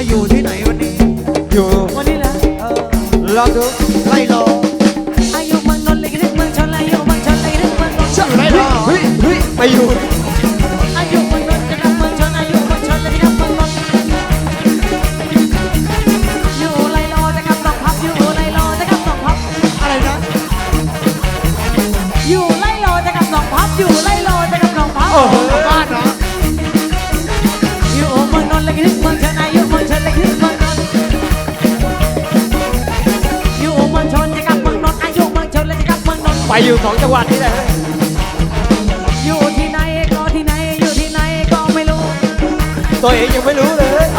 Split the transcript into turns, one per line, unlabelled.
อาอยู่ที่ไหนวันนี้
อยู่
วันนี้แหละ
เออ
ลองดู
ไล่รอ
อายุเมืองนนท์เลยนึกเมืองชนอายุเมืองชนเลยนึกเมืองนนท์
อยู่ไล่รอ
เฮ้ยเฮ้ยไปอยู่
อายุเมืองนนท์จะรักเมืองชนอายุเมืองชนเลยรักเมืองนนท์อยู่ไรรอจะกำสองพับอยู่ไรรอจะกำสองพับ
อะไรนะ
อยู่ไรรอจะกำสองพับอยู่ไรรอจะกำสองพับ
โอ้โห
บ้านเหรอ
อยู่เมืองนนท์เลยนึกเมืองชนอา
ไปอยู่สองจังหวัดนี่แหละ
อยู่ที่ไหนก็ที่ไหนอยู่ที่ไหนก็ไม่รู้
ตัวเองยังไม่รู้เลย